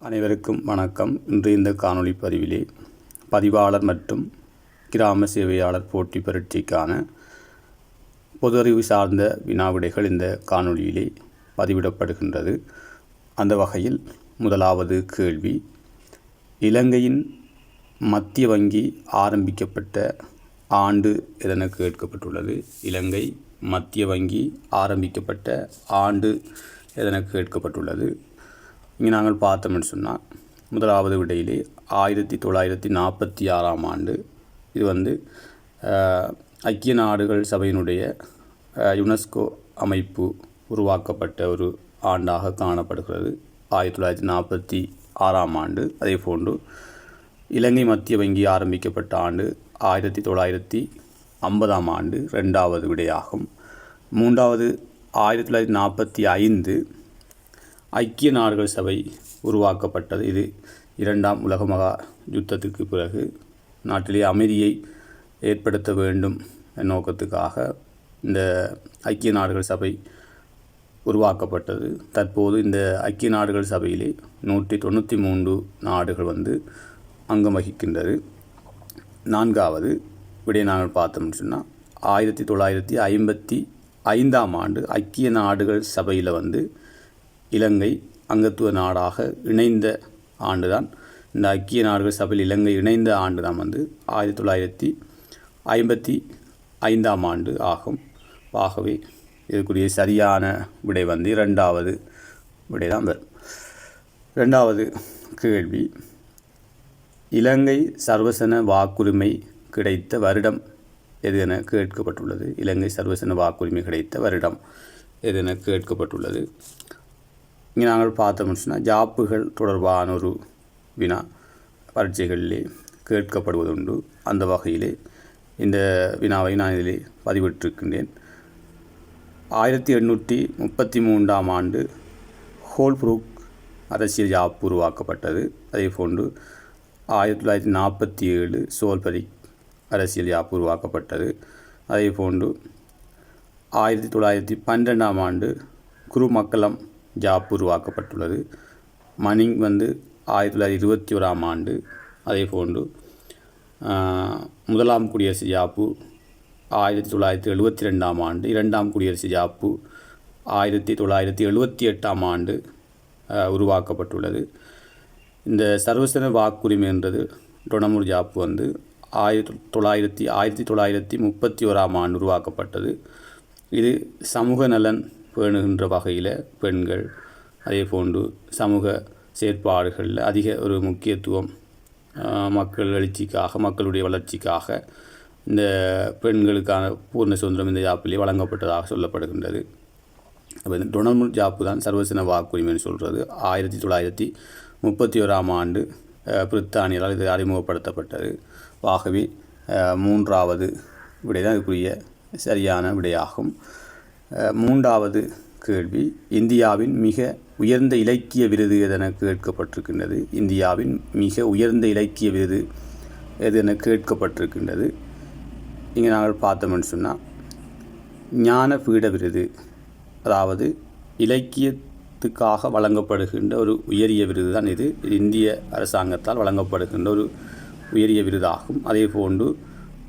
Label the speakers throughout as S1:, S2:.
S1: அனைவருக்கும் வணக்கம். இன்று இந்த காணொளி பதிவிலே பதிவாளர் மற்றும் கிராம சேவையாளர் போட்டி பரீட்சைக்கான பொது அறிவு சார்ந்த வினாவிடைகள் இந்த காணொளியிலே பதிவிடப்படுகின்றது. அந்த வகையில் முதலாவது கேள்வி இலங்கையின் மத்திய வங்கி ஆரம்பிக்கப்பட்ட ஆண்டு எதென கேட்கப்பட்டுள்ளது? இலங்கை மத்திய வங்கி ஆரம்பிக்கப்பட்ட ஆண்டு எதென கேட்கப்பட்டுள்ளது? இங்கே நாங்கள் பார்த்தோம்னு சொன்னால் முதலாவது விடையிலே ஆயிரத்தி தொள்ளாயிரத்தி நாற்பத்தி ஆறாம் ஆண்டு இது வந்து ஐக்கிய நாடுகள் சபையினுடைய யுனெஸ்கோ அமைப்பு உருவாக்கப்பட்ட ஒரு ஆண்டாக காணப்படுகிறது. ஆயிரத்தி தொள்ளாயிரத்தி நாற்பத்தி ஆறாம் ஆண்டு. அதே போன்று இலங்கை மத்திய வங்கி ஆரம்பிக்கப்பட்ட ஆண்டு ஆயிரத்தி தொள்ளாயிரத்தி ஐம்பதாம் ஆண்டு ரெண்டாவது விடையாகும். மூன்றாவது ஆயிரத்தி தொள்ளாயிரத்தி நாற்பத்தி ஐந்து ஐக்கிய நாடுகள் சபை உருவாக்கப்பட்டது. இது இரண்டாம் உலக மகா யுத்தத்துக்கு பிறகு நாட்டிலே அமைதியை ஏற்படுத்த வேண்டும் நோக்கத்துக்காக இந்த ஐக்கிய நாடுகள் சபை உருவாக்கப்பட்டது. தற்போது இந்த ஐக்கிய நாடுகள் சபையிலே நூற்றி தொண்ணூற்றி மூன்று நாடுகள் வந்து அங்கம் வகிக்கின்றது. நான்காவது விடைய நாங்கள் பார்த்தோம்னு சொன்னால் ஆயிரத்தி தொள்ளாயிரத்தி ஐம்பத்தி ஐந்தாம் ஆண்டு ஐக்கிய நாடுகள் சபையில் வந்து இலங்கை அங்கத்துவ நாடாக இணைந்த ஆண்டுதான். இந்த ஐக்கிய நாடுகள் சபையில் இலங்கை இணைந்த ஆண்டு தான் வந்து ஆயிரத்தி தொள்ளாயிரத்தி ஐம்பத்தி ஐந்தாம் ஆண்டு ஆகும். ஆகவே இதுக்குரிய சரியான விடை வந்து இரண்டாவது விடை தான் வரும். ரெண்டாவது கேள்வி. இலங்கை சர்வசன வாக்குரிமை கிடைத்த வருடம் எது என கேட்கப்பட்டுள்ளது? இலங்கை சர்வசன வாக்குரிமை கிடைத்த வருடம் எது என கேட்கப்பட்டுள்ளது? இங்கே நாங்கள் பார்த்தோம்னு சொன்னால் ஜாப்புகள் தொடர்பான ஒரு வினா பரீட்சைகளிலே கேட்கப்படுவதுண்டு. அந்த வகையிலே இந்த வினாவை நான் இதிலே பதிவிட்டிருக்கின்றேன். ஆயிரத்தி எண்ணூற்றி முப்பத்தி மூன்றாம் ஆண்டு ஹோல்ப்ரூக் அரசியல் ஜாப் உருவாக்கப்பட்டது. அதே போன்று ஆயிரத்தி தொள்ளாயிரத்தி நாற்பத்தி ஏழு சோல்பரி அரசியல் ஜாப் உருவாக்கப்பட்டது. அதே போன்று ஆயிரத்தி தொள்ளாயிரத்தி பன்னிரெண்டாம் ஆண்டு குருமக்கலம் ஜாப் உருவாக்கப்பட்டுள்ளது. மணிங் வந்து ஆயிரத்தி தொள்ளாயிரத்தி இருபத்தி ஓராம் ஆண்டு அதே போன்று முதலாம் குடியரசு ஜாப்பு ஆயிரத்தி தொள்ளாயிரத்தி எழுபத்தி ரெண்டாம் ஆண்டு இரண்டாம் குடியரசு ஜாப்பு ஆயிரத்தி தொள்ளாயிரத்தி எழுபத்தி எட்டாம் ஆண்டு உருவாக்கப்பட்டுள்ளது. இந்த சர்வசன வாக்குரிமை என்றது டொனமுர் ஜாப்பு வந்து ஆயிரத்தி தொள்ளாயிரத்தி ஆயிரத்தி தொள்ளாயிரத்தி முப்பத்தி ஓராம் ஆண்டு உருவாக்கப்பட்டது. இது சமூக நலன் பேணுகின்ற வகையில் பெண்கள் அதே போன்று சமூக செயற்பாடுகளில் அதிக ஒரு முக்கியத்துவம் மக்கள் எழுச்சிக்காக மக்களுடைய வளர்ச்சிக்காக இந்த பெண்களுக்கான பூர்ண சுதந்திரம் இந்த ஜாப்பிலே வழங்கப்பட்டதாக சொல்லப்படுகின்றது. அப்போ இந்த டொனால்ட் ஜாப்பு தான் சர்வசன வாக்குரிமைன்னு சொல்கிறது ஆயிரத்தி தொள்ளாயிரத்தி முப்பத்தி ஓராம் ஆண்டு பிரித்தானியரால் இது அறிமுகப்படுத்தப்பட்டது. ஆகவே மூன்றாவது விடை தான் இதுக்குரிய சரியான விடையாகும். மூன்றாவது கேள்வி. இந்தியாவின் மிக உயர்ந்த இலக்கிய விருது எதென கேட்கப்பட்டிருக்கின்றது? இந்தியாவின் மிக உயர்ந்த இலக்கிய விருது எதென கேட்கப்பட்டிருக்கின்றது? இங்கே நாங்கள் பார்த்தோம்னு சொன்னால் ஞானபீட விருது அதாவது இலக்கியத்துக்காக வழங்கப்படுகின்ற ஒரு உயரிய விருது தான் இது. இது இந்திய அரசாங்கத்தால் வழங்கப்படுகின்ற ஒரு உயரிய விருதாகும். அதே போன்று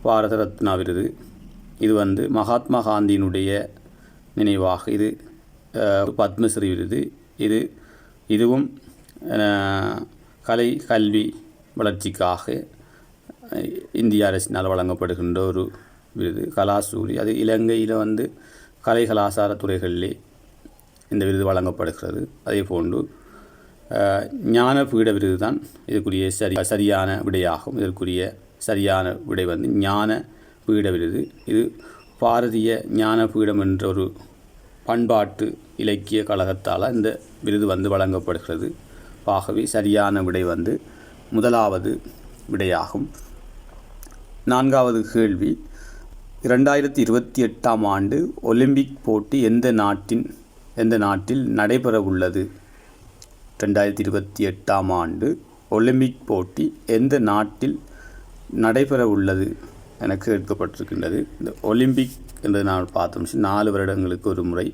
S1: பாரத ரத்னா விருது. இது வந்து மகாத்மா காந்தியினுடைய நினைவாக. இது பத்மஸ்ரீ விருது. இது இதுவும் கலை கல்வி வளர்ச்சிக்காக இந்திய அரசினால் வழங்கப்படுகின்ற ஒரு விருது. கலாசூரி. அது இலங்கையில் வந்து கலை கலாச்சார துறைகளிலே இந்த விருது வழங்கப்படுகிறது. அதே போன்று ஞான ஞானபீட விருது தான் இதற்குரிய சரி சரியான விடையாகும். இதற்குரிய சரியான விடை வந்து ஞான பீட விருது. இது பாரதிய ஞானபீடம் என்ற ஒரு பண்பாட்டு இலக்கிய கழகத்தால் இந்த விருது வந்து வழங்கப்படுகிறது. ஆகவே சரியான விடை வந்து முதலாவது விடையாகும். நான்காவது கேள்வி. இரண்டாயிரத்தி இருபத்தி எட்டாம் ஆண்டு ஒலிம்பிக் போட்டி எந்த நாட்டின் எந்த நாட்டில் நடைபெற உள்ளது ரெண்டாயிரத்தி இருபத்தி எட்டாம் ஆண்டு ஒலிம்பிக் போட்டி எந்த நாட்டில் நடைபெற உள்ளது என கேட்கப்பட்டிருக்கின்றது இந்த ஒலிம்பிக் என்று நான் பார்த்தோம். நாலு வருடங்களுக்கு ஒரு முறை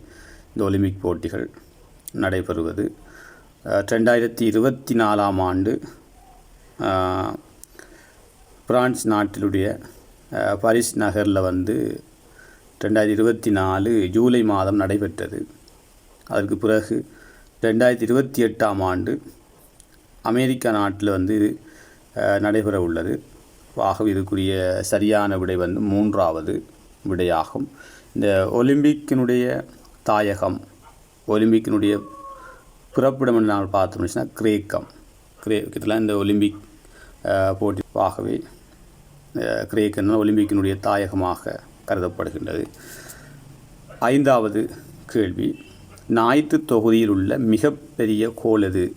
S1: இந்த ஒலிம்பிக் போட்டிகள் நடைபெறுவது. ரெண்டாயிரத்தி இருபத்தி நாலாம் ஆண்டு பிரான்ஸ் நாட்டிலுடைய பாரிஸ் நகரில் வந்து ரெண்டாயிரத்தி இருபத்தி நாலு ஜூலை மாதம் நடைபெற்றது. அதற்கு பிறகு ரெண்டாயிரத்தி இருபத்தி எட்டாம் ஆண்டு அமெரிக்கா நாட்டில் வந்து நடைபெற உள்ளது ஆகவே இதுக்குரிய சரியான விடை வந்து மூன்றாவது விடையாகும். இந்த ஒலிம்பிக்கினுடைய தாயகம் ஒலிம்பிக்கினுடைய பிறப்பிடம் என்று நாங்கள் பார்த்தோம்னா கிரேக்கம். கிரேக்கத்தில் இந்த ஒலிம்பிக் போட்டி ஆகவே அஹ், ஒலிம்பிக்கினுடைய தாயகமாக கருதப்படுகின்றது. ஐந்தாவது கேள்வி ஞாயிற்று தொகுதியில் உள்ள மிகப்பெரிய கோல் எது?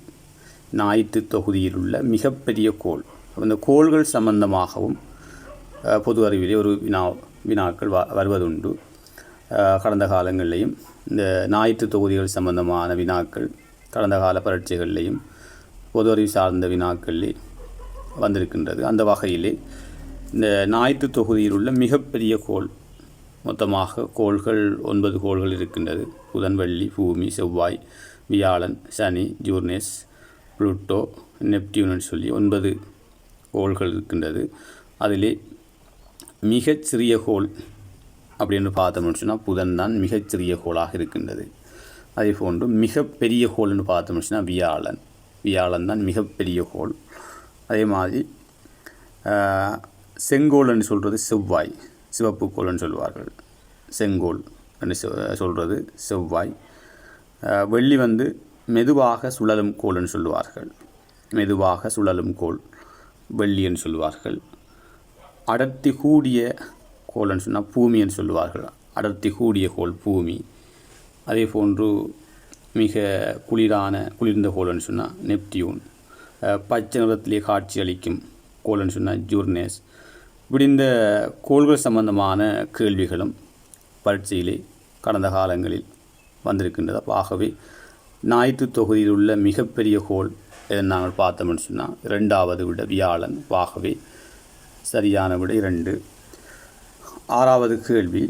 S1: ஞாயிற்று தொகுதியில் உள்ள மிகப்பெரிய கோல். அந்த கோள்கள் சம்பந்தமாகவும் பொது அறிவிலே ஒரு வினா வினாக்கள் வ வருவதுண்டு. கடந்த காலங்களிலையும் இந்த ஞாயிற்று தொகுதிகள் சம்பந்தமான வினாக்கள் கடந்த கால பரீட்சைகளிலேயும் பொது அறிவு சார்ந்த வினாக்களில் வந்திருக்கின்றது. அந்த வகையிலே இந்த ஞாயிற்று தொகுதியில் உள்ள மிகப்பெரிய கோள் மொத்தமாக கோள்கள் ஒன்பது கோள்கள் இருக்கின்றது. புதன் வெள்ளி பூமி செவ்வாய் வியாழன் சனி ஜூர்னேஸ் புளூட்டோ நெப்டியூன்னு சொல்லி ஒன்பது ஹோல்கள் இருக்கின்றது. அதிலே மிகச்சிறிய ஹோல் அப்படின்னு பார்த்தோம்னு சொன்னால் புதன் தான் மிகச்சிறிய ஹோலாக இருக்கின்றது. அதே போன்று மிகப்பெரிய ஹோல்னு பார்த்தோம்னு சொன்னால் வியாழன். வியாழன் தான் மிகப்பெரிய ஹோல். அதே மாதிரி செங்கோல்னு சொல்கிறது செவ்வாய். சிவப்பு கோல்னு சொல்வார்கள். செங்கோல் என்று சொல்கிறது செவ்வாய். வெள்ளி வந்து மெதுவாக சுழலும் கோல்னு சொல்லுவார்கள். மெதுவாக சுழலும் கோல். வெள்ளின்னு சொல்லுவார்கள். அடர்த்தி கூடிய கோள்னு சொன்னால் பூமின்னு சொல்லுவார்கள். அடர்த்தி கூடிய கோள் பூமி. அதே போன்று மிக குளிரான குளிர்ந்த கோள்னு சொன்னால் நெப்டியூன். பச்சை நிறத்திலே காட்சி அளிக்கும் கோள்னு சொன்னால் ஜூர்னேஸ். இப்படி இந்த கோள்கள் சம்பந்தமான கேள்விகளும் பரீட்சையிலே கடந்த காலங்களில் வந்திருக்கின்றது ஆகவே ஞாயிற்று தொகுதியில் உள்ள மிகப்பெரிய கோள் நாங்கள் பார்த்தோம்னு சொன்னால் இரண்டாவது விட வியாழன் வாகவே சரியான விட இரண்டு ஆறாவது கேள்வி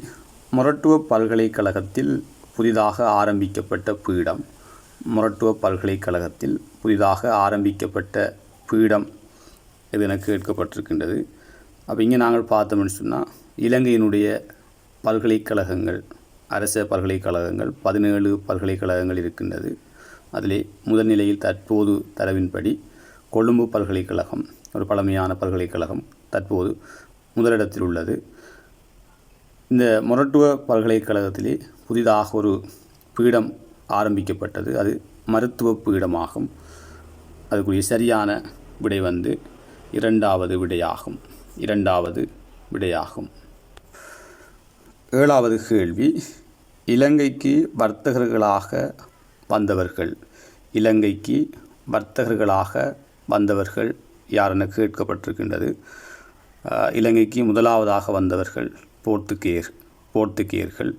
S1: மொரட்டுவ பல்கலைக்கழகத்தில் புதிதாக ஆரம்பிக்கப்பட்ட பீடம் மொரட்டுவ பல்கலைக்கழகத்தில் புதிதாக ஆரம்பிக்கப்பட்ட பீடம் இது எனக்கு கேட்கப்பட்டிருக்கின்றது அப்போ இங்கே நாங்கள் பார்த்தோம்னு சொன்னால் இலங்கையினுடைய பல்கலைக்கழகங்கள் அரச பல்கலைக்கழகங்கள் பதினேழு பல்கலைக்கழகங்கள் இருக்கின்றது அதிலே முதல் நிலையில் தற்போது தரவின்படி கொழும்பு பல்கலைக்கழகம் ஒரு பழமையான பல்கலைக்கழகம் தற்போது முதலிடத்தில் உள்ளது. இந்த மொரட்டுவ பல்கலைக்கழகத்திலே புதிதாக ஒரு பீடம் ஆரம்பிக்கப்பட்டது. அது மருத்துவ பீடமாகும். அதுக்குரிய சரியான விடை வந்து இரண்டாவது விடையாகும். இரண்டாவது விடையாகும். ஏழாவது கேள்வி இலங்கைக்கு வர்த்தகர்களாக வந்தவர்கள். இலங்கைக்கு வர்த்தகர்களாக வந்தவர்கள் யாரென கேட்கப்பட்டிருக்கின்றது. இலங்கைக்கு முதலாவதாக வந்தவர்கள் போர்த்துகேயர் போர்த்துகேயர்கள்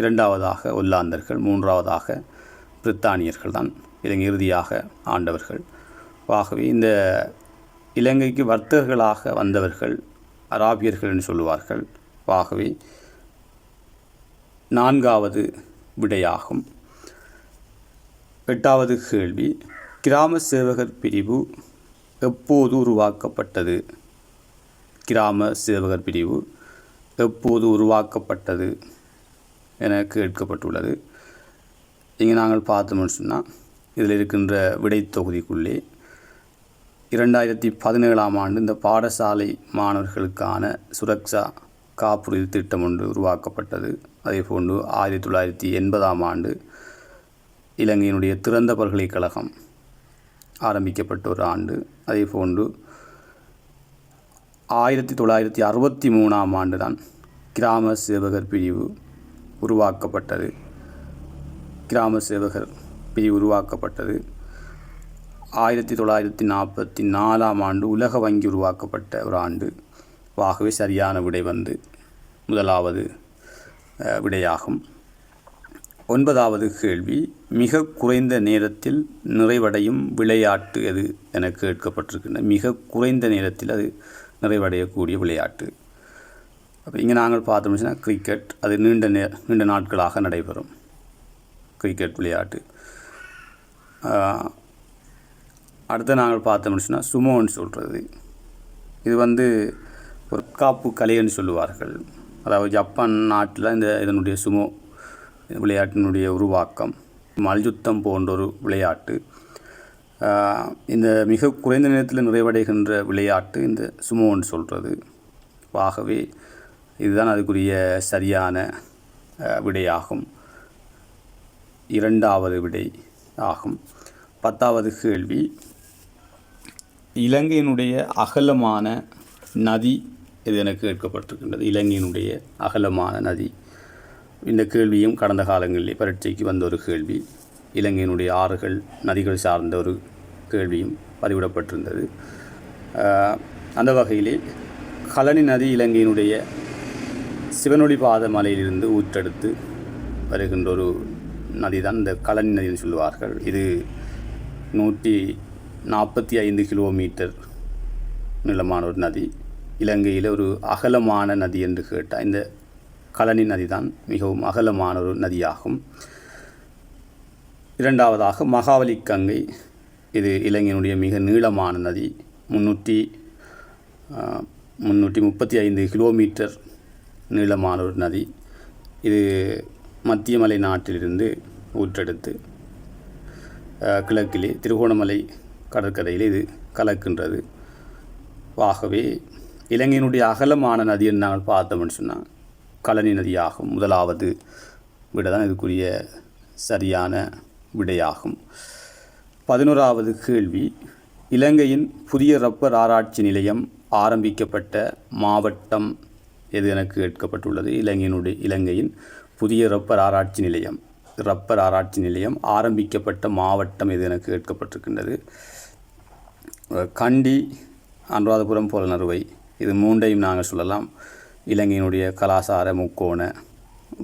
S1: இரண்டாவதாக ஒல்லாந்தர்கள் மூன்றாவதாக பிரித்தானியர்கள் தான் இலங்கை இறுதியாக ஆண்டவர்கள். ஆகவே இந்த இலங்கைக்கு வர்த்தகர்களாக வந்தவர்கள் அராபியர்கள் என்று சொல்லுவார்கள். ஆகவே நான்காவது விடையாகும். எட்டாவது கேள்வி. கிராம சேவகர் பிரிவு எப்போது உருவாக்கப்பட்டது? கிராம சேவகர் பிரிவு எப்போது உருவாக்கப்பட்டது என கேட்கப்பட்டுள்ளது. இங்கே நாங்கள் பார்த்தோம்னு சொன்னால் இதில் இருக்கின்ற விடை தொகுதிக்குள்ளே இரண்டாயிரத்தி பதினேழாம் ஆண்டு இந்த பாடசாலை மாணவர்களுக்கான சுரக்ஷா காப்புறுதி திட்டம் ஒன்று உருவாக்கப்பட்டது. அதே போன்று ஆயிரத்தி தொள்ளாயிரத்தி எண்பதாம் ஆண்டு இலங்கையினுடைய திறந்த பல்கலைக்கழகம் ஆரம்பிக்கப்பட்ட ஒரு ஆண்டு. அதே போன்று ஆயிரத்தி தொள்ளாயிரத்தி அறுபத்தி மூணாம் ஆண்டு தான் கிராம சேவகர் பிரிவு உருவாக்கப்பட்டது. கிராம சேவகர் பிரிவு உருவாக்கப்பட்டது. ஆயிரத்தி தொள்ளாயிரத்தி நாற்பத்தி நாலாம் ஆண்டு உலக வங்கி உருவாக்கப்பட்ட ஒரு ஆண்டு. ஆகவே சரியான விடை வந்து முதலாவது விடையாகும். ஒன்பதாவது கேள்வி மிக குறைந்த நேரத்தில் நிறைவடையும் விளையாட்டு எது என கேட்கப்பட்டிருக்கின்றன. மிக குறைந்த நேரத்தில் அது நிறைவடையக்கூடிய விளையாட்டு. அப்போ இங்கே நாங்கள் பார்த்தோம்னா கிரிக்கெட் அது நீண்ட நே நீண்ட நாட்களாக நடைபெறும். கிரிக்கெட் விளையாட்டு. அடுத்து நாங்கள் பார்த்தோம்னு சொன்னால் சுமோன்னு சொல்கிறது இது வந்து ஒரு காப்பு கலைன்னு சொல்லுவார்கள். அதாவது ஜப்பான் நாட்டில் இந்த இதனுடைய சுமோ விளையாட்டினுடைய உருவாக்கம். மல்யுத்தம் போன்ற ஒரு விளையாட்டு இந்த மிக குறைந்த நேரத்தில் நிறைவடைகின்ற விளையாட்டு இந்த சுமோன்னு சொல்கிறது ஆகவே இதுதான் அதுக்குரிய சரியான விடையாகும். இரண்டாவது விடை ஆகும். பத்தாவது கேள்வி. இலங்கையினுடைய அகலமான நதி இது எனக்கு கேட்கப்பட்டிருக்கின்றது. இலங்கையினுடைய அகலமான நதி. இந்த கேள்வியும் கடந்த காலங்களிலே பரீட்சைக்கு வந்த ஒரு கேள்வி. இலங்கையினுடைய ஆறுகள் நதிகள் சார்ந்த ஒரு கேள்வியும் பதிவிடப்பட்டிருந்தது. அந்த வகையிலே கலனி நதி இலங்கையினுடைய சிவனொளிபாத மலையிலிருந்து ஊற்றெடுத்து வருகின்ற ஒரு நதி தான் இந்த கலனி நதின்னு சொல்லுவார்கள். இது நூற்றி நாற்பத்தி ஐந்து கிலோமீட்டர் நீளமான ஒரு நதி. இலங்கையில் ஒரு அகலமான நதி என்று கேட்டால் இந்த கலனி நதிதான் மிகவும் அகலமான ஒரு நதியாகும். இரண்டாவதாக மகாவலி கங்கை. இது இலங்கையினுடைய மிக நீளமான நதி. முன்னூற்றி முன்னூற்றி முப்பத்தி ஐந்து கிலோமீட்டர் நீளமான ஒரு நதி. இது மத்திய மலை நாட்டிலிருந்து ஊற்றெடுத்து கிழக்கிலே திருகோணமலை கடற்கரையில் இது கலக்கின்றது. ஆகவே இலங்கையினுடைய அகலமான நதி என்று நாங்கள் பார்த்தோம்னு சொன்னால் கலனி நதியாகும். முதலாவது விட தான் இதுக்குரிய சரியான விடையாகும். பதினோராவது கேள்வி. இலங்கையின் புதிய ரப்பர் ஆராய்ச்சி நிலையம் ஆரம்பிக்கப்பட்ட மாவட்டம் எது எனக்கு கேட்கப்பட்டுள்ளது. இலங்கையினுடைய இலங்கையின் புதிய ரப்பர் ஆராய்ச்சி நிலையம் ரப்பர் ஆராய்ச்சி நிலையம் ஆரம்பிக்கப்பட்ட மாவட்டம் எது எனக்கு கேட்கப்பட்டிருக்கின்றது. கண்டி அனுராதபுரம் புலனறுவை இது மூன்றையும் நாங்கள் சொல்லலாம். இலங்கையினுடைய கலாசார முக்கோண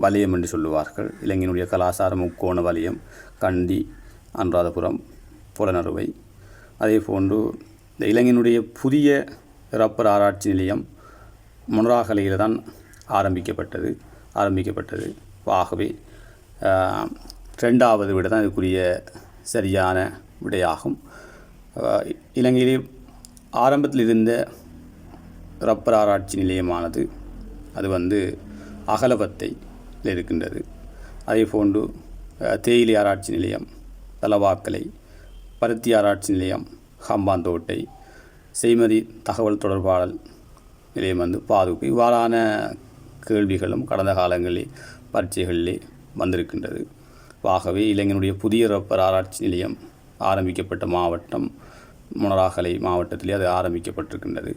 S1: வலயம் என்று சொல்லுவார்கள். இலங்கையினுடைய கலாசார முக்கோண வலயம் கண்டி அனுராதபுரம் புலனறுவை அதே போன்று இந்த இலங்கையினுடைய புதிய ரப்பர் ஆராய்ச்சி நிலையம் முனராகலையில் தான் ஆரம்பிக்கப்பட்டது ஆரம்பிக்கப்பட்டது. ஆகவே ரெண்டாவது விட தான் இதுக்குரிய சரியான விடையாகும். இலங்கையிலே ஆரம்பத்தில் இருந்த ரப்பர் ஆராய்ச்சி நிலையமானது அது வந்து அகலவத்தையில் இருக்கின்றது. அதே போன்று தேயிலை ஆராய்ச்சி நிலையம் தலவாக்கலை பருத்தி ஆராய்ச்சி நிலையம் ஹம்பாந்தோட்டை செய்மதி தகவல் தொடர்பாடல் நிலையம் வந்து பாதுகாப்பு. இவ்வாறான கேள்விகளும் கடந்த காலங்களில் பரீட்சைகளிலே வந்திருக்கின்றது. ஆகவே இளைஞனுடைய புதிய ரப்பர் ஆராய்ச்சி நிலையம் ஆரம்பிக்கப்பட்ட மாவட்டம் முனராகலை மாவட்டத்திலே அது ஆரம்பிக்கப்பட்டிருக்கின்றது.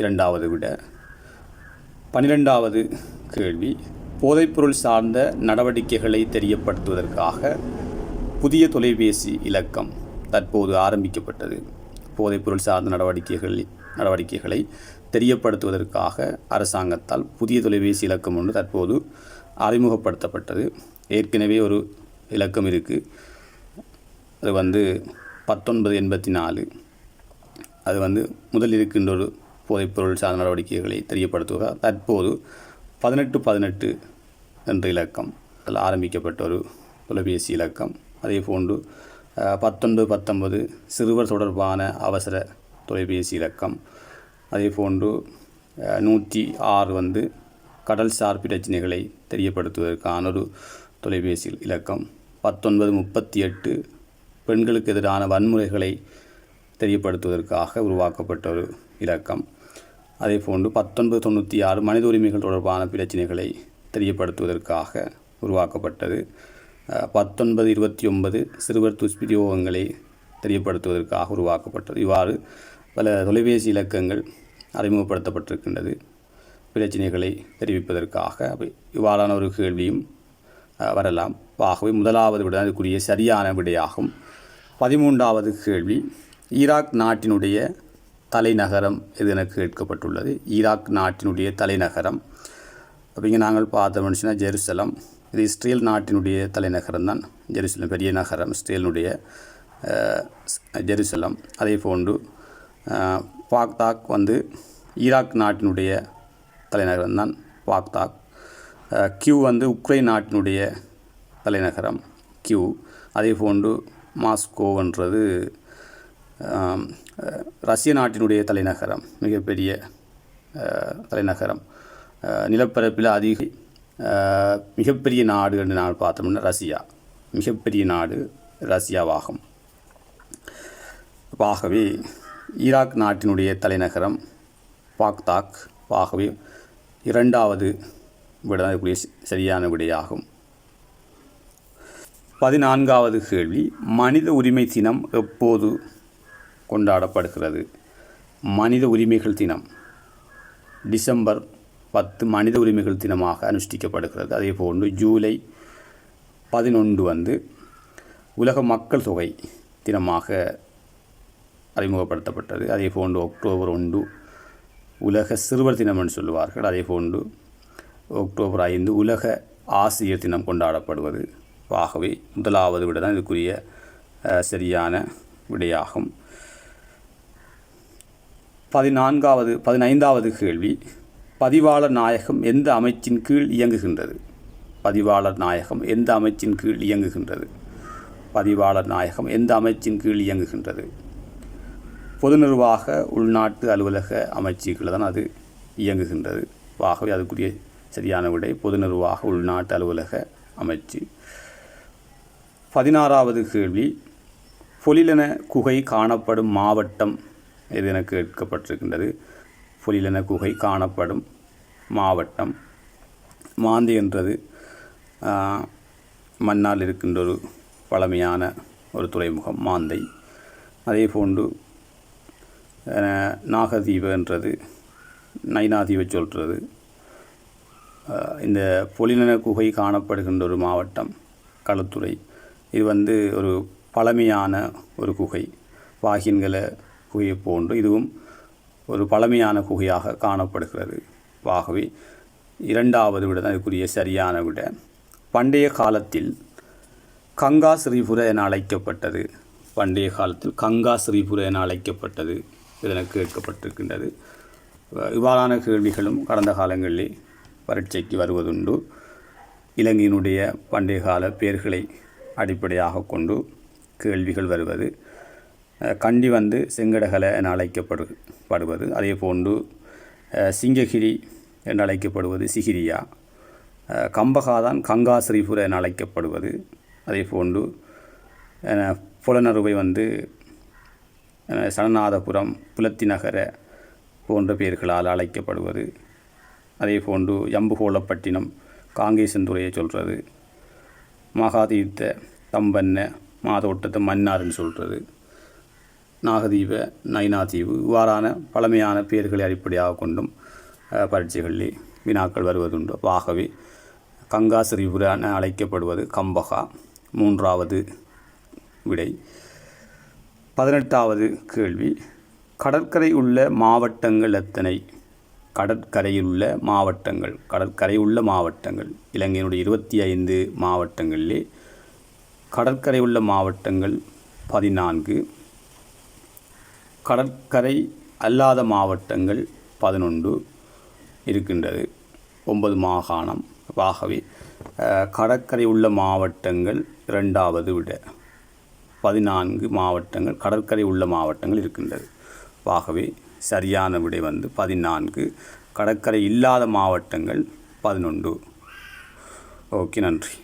S1: இரண்டாவது விட பன்னிரெண்டாவது கேள்வி. போதைப்பொருள் சார்ந்த நடவடிக்கைகளை தெரியப்படுத்துவதற்காக புதிய தொலைபேசி இலக்கம் தற்போது ஆரம்பிக்கப்பட்டது. போதைப்பொருள் சார்ந்த நடவடிக்கைகள் நடவடிக்கைகளை தெரியப்படுத்துவதற்காக அரசாங்கத்தால் புதிய தொலைபேசி இலக்கம் ஒன்று தற்போது அறிமுகப்படுத்தப்பட்டது. ஏற்கனவே ஒரு இலக்கம் இருக்குது அது வந்து பத்தொன்பது எண்பத்தி நாலு. அது வந்து முதல் இருக்கின்ற ஒரு போதைப்பொருள் சார்ந்த நடவடிக்கைகளை தெரியப்படுத்துவதாக தற்போது பதினெட்டு பதினெட்டு என்ற இலக்கம். அதில் ஆரம்பிக்கப்பட்ட ஒரு தொலைபேசி இலக்கம். அதே போன்று பத்தொன்பது பத்தொன்பது சிறுவர் தொடர்பான அவசர தொலைபேசி இலக்கம். அதே போன்று நூற்றி ஆறு வந்து கடல்சார் பிரச்சனைகளை தெரியப்படுத்துவதற்கான ஒரு தொலைபேசி இலக்கம். பத்தொன்பது முப்பத்தி எட்டு பெண்களுக்கு எதிரான வன்முறைகளை தெரியப்படுத்துவதற்காக உருவாக்கப்பட்ட ஒரு இலக்கம். அதே போன்று பத்தொன்பது தொண்ணூற்றி ஆறு மனித உரிமைகள் தொடர்பான பிரச்சனைகளை தெரியப்படுத்துவதற்காக உருவாக்கப்பட்டது. பத்தொன்பது இருபத்தி ஒன்பது சிறுவர் துஷ்பிரயோகங்களை தெரியப்படுத்துவதற்காக உருவாக்கப்பட்டது. இவ்வாறு பல தொலைபேசி இலக்கங்கள் அறிமுகப்படுத்தப்பட்டிருக்கின்றது. பிரச்சனைகளை தெரிவிப்பதற்காக இவ்வாறான ஒரு கேள்வியும் வரலாம். ஆகவே முதலாவது விட அதுக்குரிய சரியான விடையாகும். பதிமூன்றாவது கேள்வி ஈராக் நாட்டினுடைய தலைநகரம் எது எனக்கு கேட்கப்பட்டுள்ளது. ஈராக் நாட்டினுடைய தலைநகரம். அப்போ இங்கே நாங்கள் பார்த்தோம்னு ஜெருசலம். இது இஸ்ரேல் நாட்டினுடைய தலைநகரம் தான். ஜெருசலம் பெரிய நகரம். இஸ்ரேலினுடைய ஜெருசலம். அதே போன்று பாக்தாக் வந்து ஈராக் நாட்டினுடைய தலைநகரம் தான். பாக்தாக். கியூ வந்து உக்ரைன் நாட்டினுடைய தலைநகரம். கியூ. அதே போன்று மாஸ்கோன்றது ரஷ்ய நாட்டினுடைய தலைநகரம் மிகப்பெரிய தலைநகரம். நிலப்பரப்பில் அதிக மிகப்பெரிய நாடு என்று நான் பார்த்தோம்னா ரஷ்யா. மிகப்பெரிய நாடு ரஷ்யாவாகும். ஆகவே ஈராக் நாட்டினுடைய தலைநகரம் பாக்தாக். ஆகவே இரண்டாவது விட சரியான விடையாகும். பதினான்காவது கேள்வி மனித உரிமை தினம் எப்போது கொண்டாடப்படுகிறது. மனித உரிமைகள் தினம். டிசம்பர் பத்து மனித உரிமைகள் தினமாக அனுஷ்டிக்கப்படுகிறது. அதே போன்று ஜூலை பதினொன்று வந்து உலக மக்கள் தொகை தினமாக அறிமுகப்படுத்தப்பட்டது. அதே போன்று அக்டோபர் ஒன்று உலக சிறுவர் தினம் என்று சொல்லுவார்கள். அதே போன்று அக்டோபர் ஐந்து உலக ஆசிரியர் தினம் கொண்டாடப்படுவது. ஆகவே முதலாவது விட தான் இதுக்குரிய சரியான விடையாகும். பதினான்காவது பதினைந்தாவது கேள்வி. பதிவாளர் நாயகம் எந்த அமைச்சின் கீழ் இயங்குகின்றது? பதிவாளர் நாயகம் எந்த அமைச்சின் கீழ் இயங்குகின்றது? பதிவாளர் நாயகம் எந்த அமைச்சின் கீழ் இயங்குகின்றது? பொது நிர்வாக உள்நாட்டு அலுவலக அமைச்சுகளை தான் அது இயங்குகின்றது. ஆகவே அதுக்குரிய சரியான விடை பொது நிர்வாக உள்நாட்டு அலுவலக அமைச்சு. பதினாறாவது கேள்வி. பொலிலன குகை காணப்படும் மாவட்டம் இது எனக்கு கேட்கப்பட்டிருக்கின்றது? பொலிலென குகை காணப்படும் மாவட்டம். மாந்தி என்றது மன்னால் இருக்கின்ற ஒரு பழமையான ஒரு துறைமுகம் மாந்தை. அதே போன்று அஹ், என்றது நைனாதீப சொல்கிறது இந்த பொலினன குகை காணப்படுகின்ற ஒரு மாவட்டம் களுத்துறை. இது வந்து ஒரு பழமையான ஒரு குகை. வாகின்களை குகையை போன்று இதுவும் ஒரு பழமையான குகையாக காணப்படுகிறது. ஆகவே இரண்டாவது விட தான் இதுக்குரிய சரியான விட. பண்டைய காலத்தில் கங்கா ஸ்ரீபுர என அழைக்கப்பட்டது. பண்டைய காலத்தில் கங்கா ஸ்ரீபுர என அழைக்கப்பட்டது. இதென கேட்கப்பட்டிருக்கின்றது. இவ்வாறான கேள்விகளும் கடந்த காலங்களிலே பரீட்சைக்கு வருவதுண்டு. இலங்கையினுடைய பண்டைய கால பெயர்களை அடிப்படையாக கொண்டு கேள்விகள் வருவது. கண்டி வந்து செங்கடகலை என அழைக்கப்படு படுவது. அதே போன்று சிங்ககிரி என்று அழைக்கப்படுவது சிகிரியா. கம்பகாதான் கங்கா ஸ்ரீபுர என அழைக்கப்படுவது. அதே போன்று அஹ் புலனறுவை வந்து சனநாதபுரம் புலத்தி நகர போன்ற பெயர்களால் அழைக்கப்படுவது. அதே போன்று எம்புகோளப்பட்டினம் காங்கேசன்துறையை சொல்கிறது மகாதீர்த்த தம்பன்ன மாதோட்டத்தை மன்னார்னு சொல்கிறது நாகதீப நைனாதீவு இவ்வாறான பழமையான பெயர்களை அடிப்படையாக கொண்டும் பரீட்சைகளில் வினாக்கள் வருவதுண்டு. ஆகவே கங்கா ஸ்ரீபுர என அழைக்கப்படுவது கம்பகா. மூன்றாவது விடை. பதினெட்டாவது கேள்வி. கடற்கரை உள்ள மாவட்டங்கள் எத்தனை? கடற்கரையில் உள்ள மாவட்டங்கள். கடற்கரை உள்ள மாவட்டங்கள். இலங்கையினுடைய இருபத்தி ஐந்து மாவட்டங்களிலே கடற்கரை உள்ள மாவட்டங்கள் பதினான்கு. கடற்கரை அல்லாத மாவட்டங்கள் பதினொன்று இருக்கின்றது. ஒன்பது மாகாணம். ஆகவே கடற்கரை உள்ள மாவட்டங்கள் இரண்டாவது விட பதினான்கு மாவட்டங்கள் கடற்கரை உள்ள மாவட்டங்கள் இருக்கின்றது. ஆகவே சரியான விடை வந்து பதினான்கு கடற்கரை இல்லாத மாவட்டங்கள் பதினொன்று. ஓகே நன்றி.